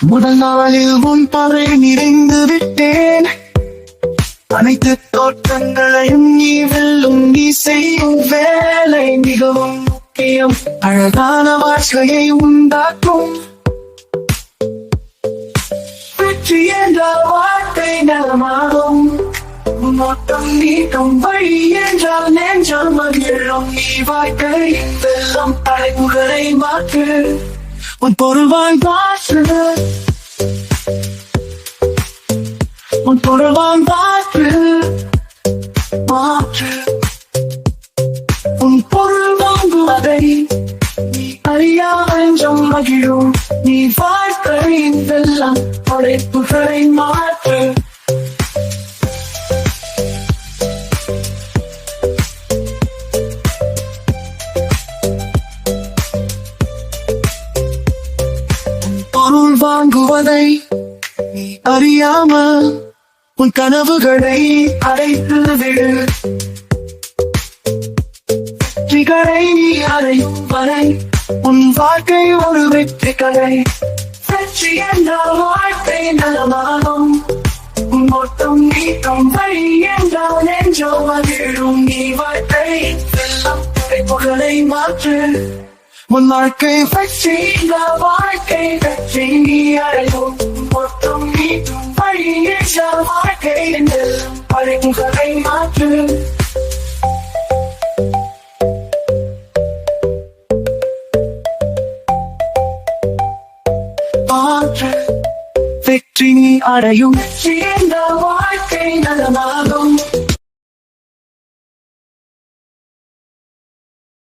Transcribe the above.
முதல் நாளில் உன் பறை நிறைந்து விட்டேன். அனைத்து தோற்றங்களையும் நீ வெல்லும் நீ செய்யும் வேலை மிகவும் முக்கியம். அழகான வாழ்க்கையை உண்டாக்கும். வெற்றி என்ற வாழ்க்கை நலமாகும். முன்னோட்டம் நீட்டும் வழி என்றால் நெஞ்சால் மகிழும். நீ வாழ்க்கை வெல்லம் தலைமுறை மாற்று. உன் பொருள்வாய் மாற்று உன் பொருள்வாய் மாற்று மாற்று. உன் பொருள் வாங்குவதை நீ அறியா அஞ்சம் மகிழும். நீ வாழ்க்கையின் வெல்லம் படைப்புகளை மாற்று. வாங்குவதை நீ அறியாமல் உன் கனவுகளை அடைத்து விடு. வெற்றிகளை நீ அடையும் வரை உன் வாழ்க்கை ஒரு வெற்றி கலை வெற்றி என்ற வாழ்க்கை நலமாகும். உன் மொத்தம் நீட்டும் வழி என்றால் நெஞ்சோ மகிழும். நீ வாழ்க்கை புகழை மாற்று. உன் வாழ்க்கை இந்த வாழ்க்கை வெற்றி நீ அடையும் மொத்தம் நீட்டும் வழி என்றால் வாழ்க்கை வெல்லம் படைப்புகளை மாற்று. மாற்று. வெற்றி நீ அடையும். வாழ்க்கை நலமாகும்.